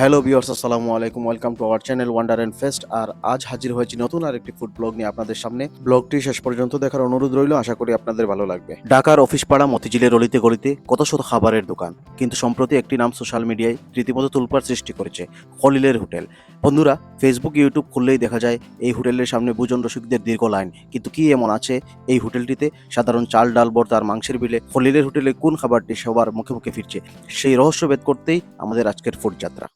Hello viewers আসসালামু আলাইকুম। Welcome to our channel wonder and fest আর আজ হাজির হয়েছি নতুন আর একটি ফুড ব্লগ নিয়ে আপনাদের সামনে। ব্লগটি শেষ পর্যন্ত দেখার অনুরোধ রইল, আশা করি আপনাদের ভালো লাগবে। ঢাকার অফিস পাড়া, মতিঝিলের অলিতে গলিতে কত শত খাবারের দোকান। কিন্তু সম্প্রতি একটি নাম সোশ্যাল মিডিয়ায় রীতিমতো তুলপার সৃষ্টি করেছে খলিলের হোটেল। বন্ধুরা ফেসবুক ইউটিউব খুললেই দেখা যায়, এই হোটেলের সামনে বুজন রসিকদের দীর্ঘ লাইন। কিন্তু কি এমন আছে? এই হোটেলটিতে সাধারণ চাল, ডাল ভর্তা আর মাংসের বিলে খলিলের হোটেলে কোন খাবারটি সবার মুখে মুখে ফিরছে? সেই রহস্য ভেদ করতেই আমাদের আজকের ফুড যাত্রা।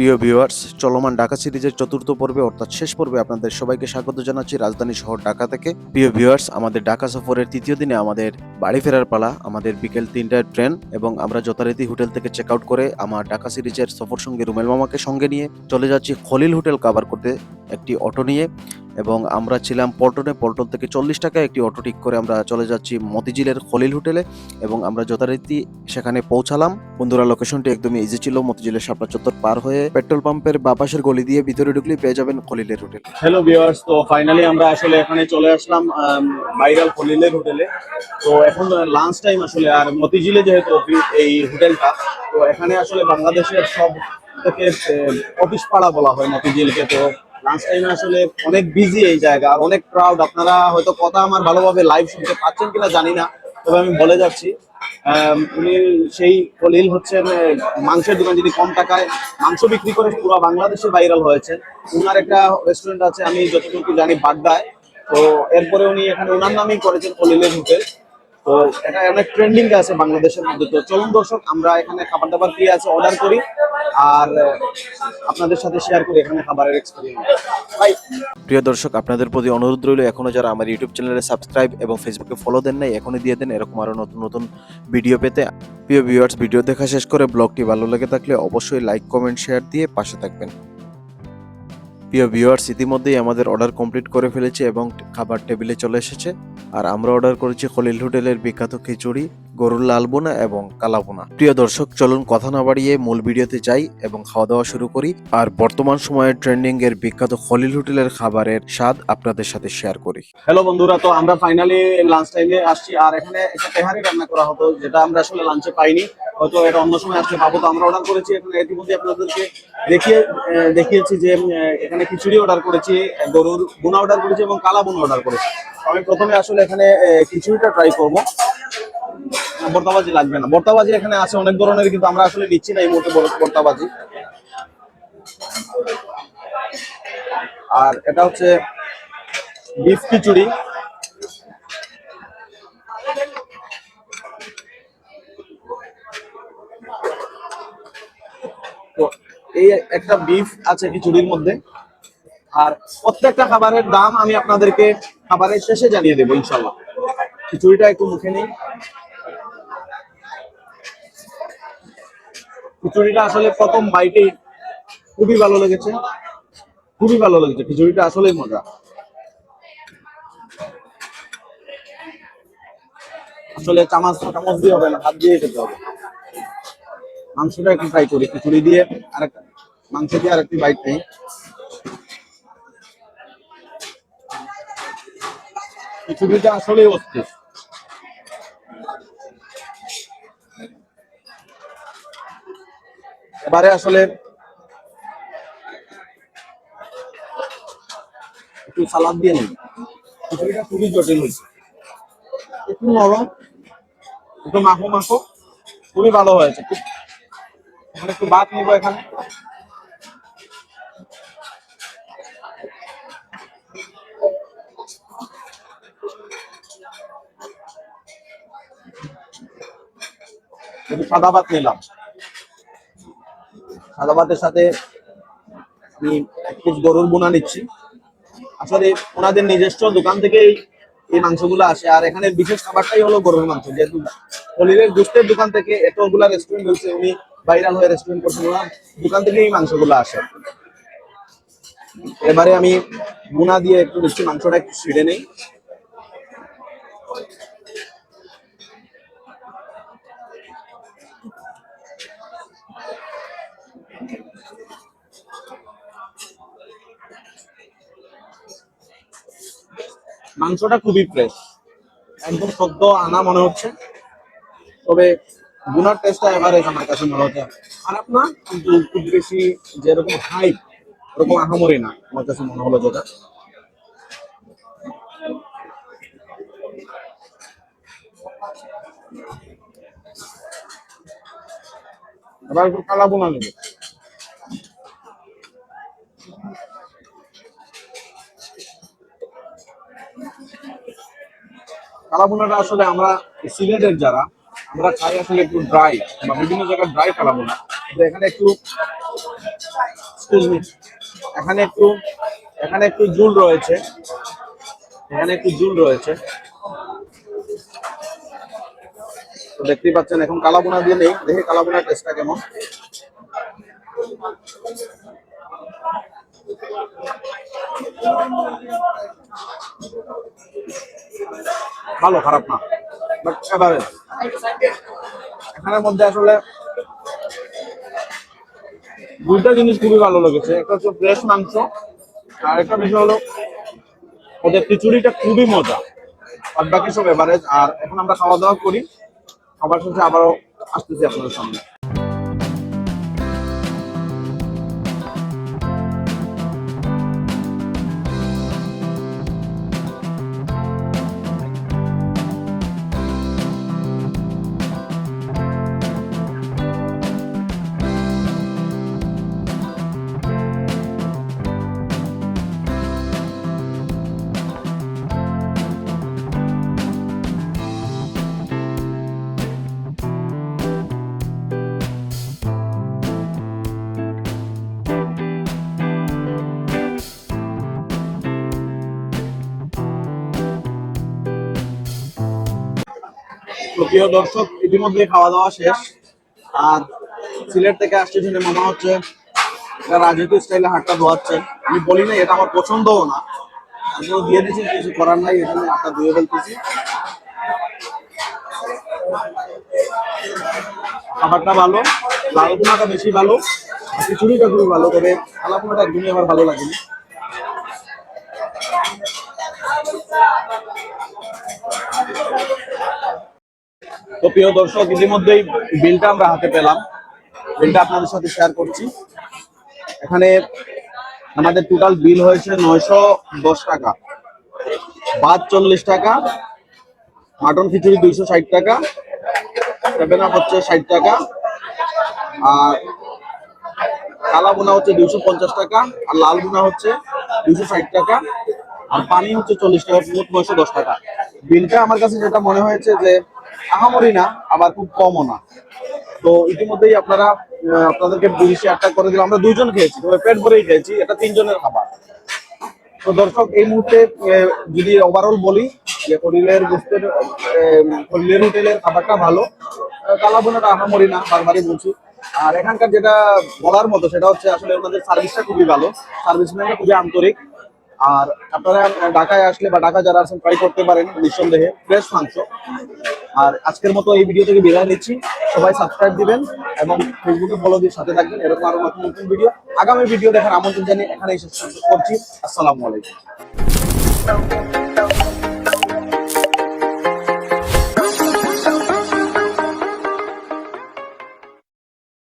প্রিয় ভিউয়ার্স, চলমান ঢাকা সিরিজের চতুর্থ পর্বে, অর্থাৎ শেষ পর্বে আপনাদের সবাইকে স্বাগত জানাচ্ছি রাজধানী শহর ঢাকা থেকে। প্রিয় ভিউয়ার্স, আমাদের ঢাকা সফরের তৃতীয় দিনে আমাদের বাড়ি ফেরার পালা, আমাদের বিকেল তিনটার ট্রেন এবং আমরা যথারীতি হোটেল থেকে চেক আউট করে আমার ঢাকা সিরিজের সফর সঙ্গে রুমেল মামাকে সঙ্গে নিয়ে চলে যাচ্ছি খলিল হোটেল কাভার করতে, একটি অটো নিয়ে। এবং আমরা ছিলাম পল্টনে। পল্টন থেকে চল্লিশ টাকা একটি অটো ঠিক করে আমরা চলে যাচ্ছি মতিঝিলের খলিল হোটেলে এবং আমরা যথারীতি সেখানে পৌঁছালাম। বন্ধুরা লোকেশনটি একদমই ইজি ছিল। মতিঝিলের শাপলা চত্বর পার হয়ে পেট্রোল পাম্পের বাপাসের গলি দিয়ে ভিতরে ঢুকলেই পেয়ে যাবেন খলিলের হোটেল। হ্যালো ভিউয়ার্স তো ফাইনালি আমরা আসলে এখানে চলে আসলাম ভাইরাল খলিলের হোটেলে তো এখন লাঞ্চ টাইম আসলে, আর মতিঝিলে যেহেতু এই হোটেলটা, তো এখানে আসলে বাংলাদেশের সব থেকে অফিস পাড়া বলা হয় মতিঝিলকে। তো লাঞ্চ টাইমে আসলে অনেক বিজি এই জায়গা, অনেক ক্রাউড আপনারা হয়তো কথা আমার ভালোভাবে লাইভ শুনতে পাচ্ছেন কিনা জানি না, তবে আমি বলে যাচ্ছি। উনি সেই খলিল হচ্ছেন মাংসের দোকান যিনি কম টাকায় মাংস বিক্রি করে পুরো বাংলাদেশে ভাইরাল হয়েছে। উনার একটা রেস্টুরেন্ট আছে, আমি যতটুকু জানি বাড্ডায় তো এরপরে উনি এখানে ওনার নামেই করেছেন খলিলের হোটেল তো এটা অনেক ট্রেন্ডিং আছে বাংলাদেশের মধ্যে। তো চলুন দর্শক, আমরা এখানে খাবার দাবার কি আছে অর্ডার করি। আর, আপনাদের সাথে শেয়ার করি এখানে খাবারের এক্সপিরিয়েন্স ভাই। প্রিয় দর্শক, আপনাদের প্রতি অনুরোধ রইল, এখনও যারা আমার ইউটিউব চ্যানেলে সাবস্ক্রাইব এবং ফেসবুকে ফলো দেন নাই, এখনই দিয়ে দেন, এরকম আরও নতুন নতুন ভিডিও পেতে। প্রিয় ভিউয়ার্স ভিডিও দেখা শেষ করে ব্লগটি ভালো লেগে থাকলে অবশ্যই লাইক কমেন্ট শেয়ার দিয়ে পাশে থাকবেন। প্রিয় ভিউয়ার্স ইতিমধ্যেই আমাদের অর্ডার কমপ্লিট করে ফেলেছে এবং খাবার টেবিলে চলে এসেছে। আর আমরা অর্ডার করেছি খলিল হোটেলের বিখ্যাত খিচুড়ি। গরুর লাল বোনা এবং কালা বোনা। প্রিয় দর্শক, চলুন কথা না বাড়িয়ে মূল ভিডিওতে যাই এবং খাওয়া দাওয়া শুরু করি। আর বর্তমান সময়ে ট্রেন্ডিং এর বিখ্যাত খলিল হোটেলের খাবারের স্বাদ আপনাদের সাথে শেয়ার করি। হ্যালো বন্ধুরা, তো আমরা ফাইনালি লাঞ্চ টাইমে আসছি। আর এখানে একটা তেহারি রান্না করা হতো, যেটা আমরা আসলে লাঞ্চে পাইনি। হয়তো এটা অন্য সময় আসলে পাবো তো আমরা অর্ডার করেছি। এখানে ইতিমধ্যে আপনাদেরকে দেখিয়ে দেখিয়েছি যে এখানে খিচুড়ি অর্ডার করেছি, গরুর বোনা অর্ডার করেছি এবং কালা বোনা অর্ডার করেছি। আমি প্রথমে আসলে এখানে খিচুড়িটা ট্রাই করব। বর্তাবাজি লাগবে না। বর্তাবাজি এখানে আছে, অনেক ধরনের, কিন্তু আমরা আসলে নিচ্ছি না এই মুহূর্তে বর্তাবাজি। আর এটা হচ্ছে বিফ খিচুড়ি। এই একটা বিফ আছে খিচুড়ির মধ্যে। আর প্রত্যেকটা খাবারের দাম আমি আপনাদেরকে খাবারের শেষে জানিয়ে দেবো, ইনশাল্লাহ। খিচুড়িটা একটু মুখে নেই। খিচুড়িটা আসলে প্রথম বাইটেই খুবই ভালো লেগেছে। খুবই ভালো লেগেছে, খিচুড়িটা আসলেই মজা। আসলে চামচ চামচ দিয়ে হবে না, হাত দিয়ে খেতে হবে। মাংসটা একটু ট্রাই করি, খিচুড়ি দিয়ে আরেকটা, মাংস দিয়ে আরেকটি বাইট নেই। খিচুড়িটা আসলেই অস্থির। এবারে আসলে একটু সালাদ দিয়ে নিই খিচুড়িটা খুবই জটিল হয়েছে। একটু নরম, একটু মাখো মাখো, খুবই ভালো হয়েছে। এখানে একটু ভাত নিবো এখানে। সাদা ভাত নিলাম। সাদা সাথে আমি গরুর বোনা নিচ্ছি। আসলে ওনাদের নিজস্ব দোকান থেকেই এই মাংসগুলো আসে। আর এখানে বিশেষ খাবারটাই হলো গরুর মাংস। যেহেতু হলিলের দুষ্টের দোকান থেকে এতগুলা রেস্টুরেন্ট হয়েছে উনি ভাইরাল হয়ে রেস্টুরেন্ট করছেন, ওনার দোকান থেকে এই মাংসগুলো আসে। এবারে আমি বুনা দিয়ে একটু নিচ্ছি মাংসটা একটু ছিঁড়ে নেই। মাংসটা খুবই ফ্রেশ একদম সদ্য আনা মনে হচ্ছে। তবে গুনার টেস্টটা এভারেজ আমার কাছে মনে হচ্ছে। খারাপ না কিন্তু খুব বেশি যেরকম হাইপ ওরকম আহামরি না, আমার কাছে মনে হলো যেটা। এবার একটু কালা বোনা নেবে। কালাবোনাটা আসলে আমরা সিলেটের যারা, আমরা খাই আসলে একটু ড্রাই বা বিভিন্ন জায়গায় ড্রাই কালাবোনা এখানে একটু এখানে একটু এখানে একটু জুল রয়েছে। এখানে একটু জুল রয়েছে। তো দেখতেই পাচ্ছেন, এখন কালাবোনা দিয়ে নেই। দেখে কালাবোনার টেস্টটা কেমন। ভালো, খারাপ না। বাট এভারেজ এখানের মধ্যে আসলে দুইটা জিনিস খুবই ভালো লেগেছে। একটা হচ্ছে ফ্রেশ মাংস, আর একটা বিষয় হলো ওদের খিচুড়িটা খুবই মজা। আর বাকি সব এভারেজ আর এখন আমরা খাওয়া দাওয়া করি। খাবার শেষে আবারও আসতেছি আপনাদের সামনে। প্রিয় দর্শক ইতিমধ্যে খাওয়া দাওয়া শেষ। আর সিলেট থেকে আসছে শুনে মামা হচ্ছে রাজনীতি স্টাইলে হাটটা ধোয়াচ্ছে। আমি বলি না এটা আমার পছন্দও না। তারপরে দিয়ে দিচ্ছি কিছু করার নাই এখানে হাটটা ধুয়ে ফেলতেছি। খাবারটা ভালো লালগুনাটা বেশি ভালো খিচুড়িটা খুবই ভালো, তবে আলাপুনাটা একদমই আমার ভালো লাগেনি। তো প্রিয় দর্শক, ইতিমধ্যেই বিলটা আমরা হাতে পেলাম। বিলটা আপনাদের সাথে শেয়ার করছি। এখানে আমাদের টোটাল বিল হয়েছে নয়শো দশ টাকা। ভাত চল্লিশ টাকা মাটন খিচুড়ি দুইশো ষাট টাকা সেভেন আপ হচ্ছে ষাট টাকা, আর কালা বোনা হচ্ছে দুইশো পঞ্চাশ টাকা, আর লাল বোনা হচ্ছে দুইশো ষাট টাকা, আর পানি হচ্ছে চল্লিশ টাকা, মোট নয়শো দশ টাকা। বিলটা আমার কাছে যেটা মনে হয়েছে যে আহামরি না আবার খুব কমও না। তো ইতিমধ্যেই আপনারা আপনাদেরকে বিশ আটটা করে দিলাম। আমরা দুইজন খেয়েছি, তবে পেট ভরেই খেয়েছি, এটা তিনজনের খাবার। তো দর্শক, এই মুহূর্তে যদি ওভারঅল বলি, যে হরিলের গোস্তের হরিলের হোটেলের খাবারটা ভালো কালাবোনাটা আহামরি না, বারবারই বলছি। আর এখানকার যেটা বলার মতো, সেটা হচ্ছে আসলে ওনাদের সার্ভিসটা খুবই ভালো। সার্ভিসম্যানটা খুবই আন্তরিক। আর আপনারা ঢাকায় আসলে বা ঢাকা যারা আছেন ট্রাই করতে পারেন নিঃসন্দেহে। ফ্রেশ মাংস। আর আজকের মতো এই ভিডিও থেকে বিদায় নিচ্ছি। সবাই সাবস্ক্রাইব দিবেন এবং ফেসবুকে ফলো দিয়ে সাথে থাকবেন। এরকম আরও নতুন নতুন ভিডিও আগামী ভিডিও দেখার আমন্ত্রণ জানিয়ে এখানে শেষ করছি। আসসালামু আলাইকুম।